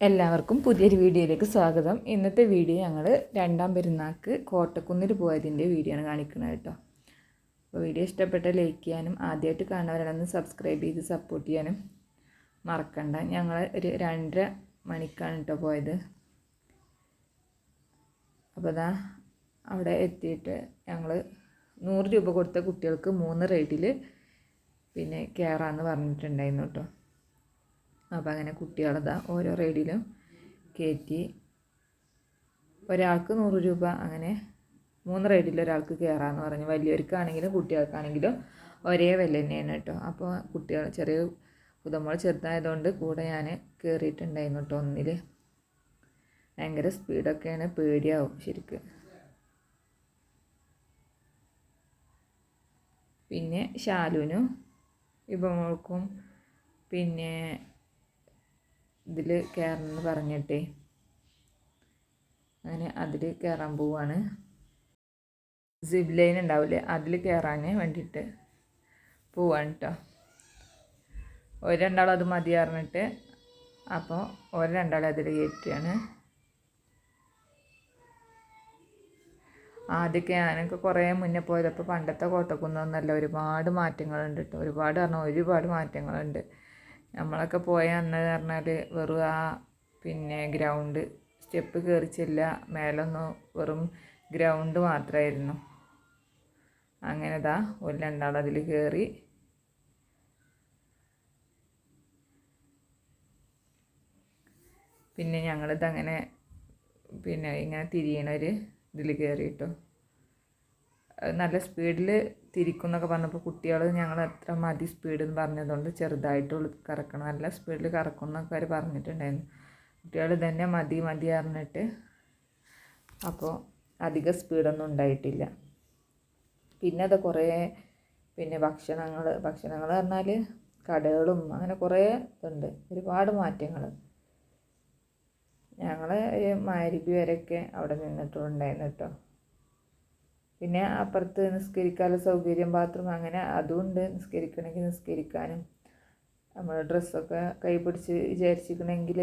എല്ലാവർക്കും പുതിയൊരു വീഡിയോയിലേക്ക് സ്വാഗതം. ഇന്നത്തെ വീഡിയോ ഞങ്ങൾ രണ്ടാം പെരുന്നാൾക്ക് കോട്ടക്കുന്നിൽ പോയതിന്റെ വീഡിയോ ആണ് കാണിക്കുന്നത് കേട്ടോ. അപ്പോൾ വീഡിയോ ഇഷ്ടപ്പെട്ട ലൈക്ക് ചെയ്യാനും ആദ്യമായിട്ട് കാണുന്നവരാണെന്ന് സബ്സ്ക്രൈബ് ചെയ്ത് സപ്പോർട്ട് ചെയ്യാനും മറക്കണ്ട. ഞങ്ങൾ ഒരു രണ്ടര മണിക്കാണ് കേട്ടോ പോയത്. അപ്പോൾ അതാ അവിടെ എത്തിയിട്ട് ഞങ്ങൾ നൂറ് രൂപ കൊടുത്ത കുട്ടികൾക്ക് മൂന്ന് റേറ്റിൽ പിന്നെ കയറാമെന്ന് പറഞ്ഞിട്ടുണ്ടായിരുന്നു കേട്ടോ. അപ്പോൾ അങ്ങനെ കുട്ടികളതാ ഓരോ റൈഡിലും കയറ്റി ഒരാൾക്ക് നൂറ് രൂപ അങ്ങനെ മൂന്ന് റൈഡിൽ ഒരാൾക്ക് കയറാമെന്ന് പറഞ്ഞു. വലിയവർക്കാണെങ്കിലും കുട്ടികൾക്കാണെങ്കിലും ഒരേ വില തന്നെയാണ് കേട്ടോ. അപ്പോൾ കുട്ടികൾ ചെറിയ പുതമോൾ ചെറുതായതുകൊണ്ട് കൂടെ ഞാൻ കയറിയിട്ടുണ്ടായിരുന്നു കേട്ടോ ഒന്നിൽ ഭയങ്കര സ്പീഡൊക്കെയാണ് പേടിയാവും ശരിക്കും. പിന്നെ ശാലുവിനും ഇവമോൾക്കും പിന്നെ ഇതിൽ കയറണമെന്ന് പറഞ്ഞിട്ടേ. അങ്ങനെ അതിൽ കയറാൻ പോവാണ്. സിബ് ലൈൻ ഉണ്ടാവില്ലേ അതിൽ കയറാൻ വേണ്ടിയിട്ട് പോവാണ് കേട്ടോ ഒരു അത് മതി അറിഞ്ഞിട്ട് അപ്പോൾ ഒരു രണ്ടാളും അതിൽ കയറ്റുകയാണ് ആദ്യമൊക്കെ ഞാനൊക്കെ കുറേ മുന്നേ പോയതപ്പോൾ പണ്ടത്തെ കോട്ടക്കുന്നൊന്നല്ല ഒരുപാട് മാറ്റങ്ങളുണ്ട് കേട്ടോ ഒരുപാട് പറഞ്ഞാൽ ഒരുപാട് മാറ്റങ്ങളുണ്ട്. നമ്മളൊക്കെ പോയ അന്ന് പറഞ്ഞാൽ വെറും ആ പിന്നെ ഗ്രൗണ്ട് സ്റ്റെപ്പ് കയറി ചെല്ല മേലൊന്നും വെറും ഗ്രൗണ്ട് മാത്രമായിരുന്നു അങ്ങനെ ദാ ഒരു രണ്ടാൾ അതിൽ കയറി പിന്നെ ഞങ്ങളിതങ്ങനെ പിന്നെ ഇങ്ങനെ തിരിയണൊരു ഇതിൽ കയറിയിട്ടു നല്ല സ്പീഡിൽ തിരിക്കും എന്നൊക്കെ പറഞ്ഞപ്പോൾ കുട്ടികൾ ഞങ്ങൾ എത്ര മതി സ്പീഡ് എന്ന് പറഞ്ഞതുകൊണ്ട് ചെറുതായിട്ട് കറക്കണം. നല്ല സ്പീഡിൽ കറക്കും എന്നൊക്കെ അവർ പറഞ്ഞിട്ടുണ്ടായിരുന്നു. കുട്ടികൾ തന്നെ മതി മതി പറഞ്ഞിട്ട് അപ്പോൾ അധിക സ്പീഡൊന്നും ഉണ്ടായിട്ടില്ല. പിന്നെ അത് കുറേ പിന്നെ ഭക്ഷണങ്ങൾ ഭക്ഷണങ്ങൾ പറഞ്ഞാൽ കടകളും അങ്ങനെ കുറേ ഇതുണ്ട്. ഒരുപാട് മാറ്റങ്ങൾ ഞങ്ങൾ ഒരു മാരിബി വരെയൊക്കെ അവിടെ നിന്നിട്ടുണ്ടായിരുന്നു കേട്ടോ. പിന്നെ അപ്പുറത്ത് നിസ്കരിക്കാനുള്ള സൗകര്യം ബാത്റൂം അങ്ങനെ അതുമുണ്ട് നിസ്കരിക്കണമെങ്കിൽ നിസ്കരിക്കാനും. നമ്മൾ ഡ്രസ്സൊക്കെ കൈ പിടിച്ച് വിചാരിച്ചിരിക്കണമെങ്കിൽ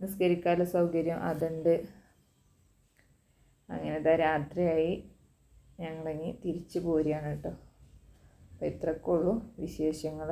നിസ്കരിക്കാനുള്ള സൗകര്യം അതുണ്ട്. അങ്ങനെ രാത്രിയായി. ഞങ്ങളിനി തിരിച്ചു പോരുകയാണ് കേട്ടോ. അപ്പോൾ ഇത്രക്കുള്ളൂ വിശേഷങ്ങൾ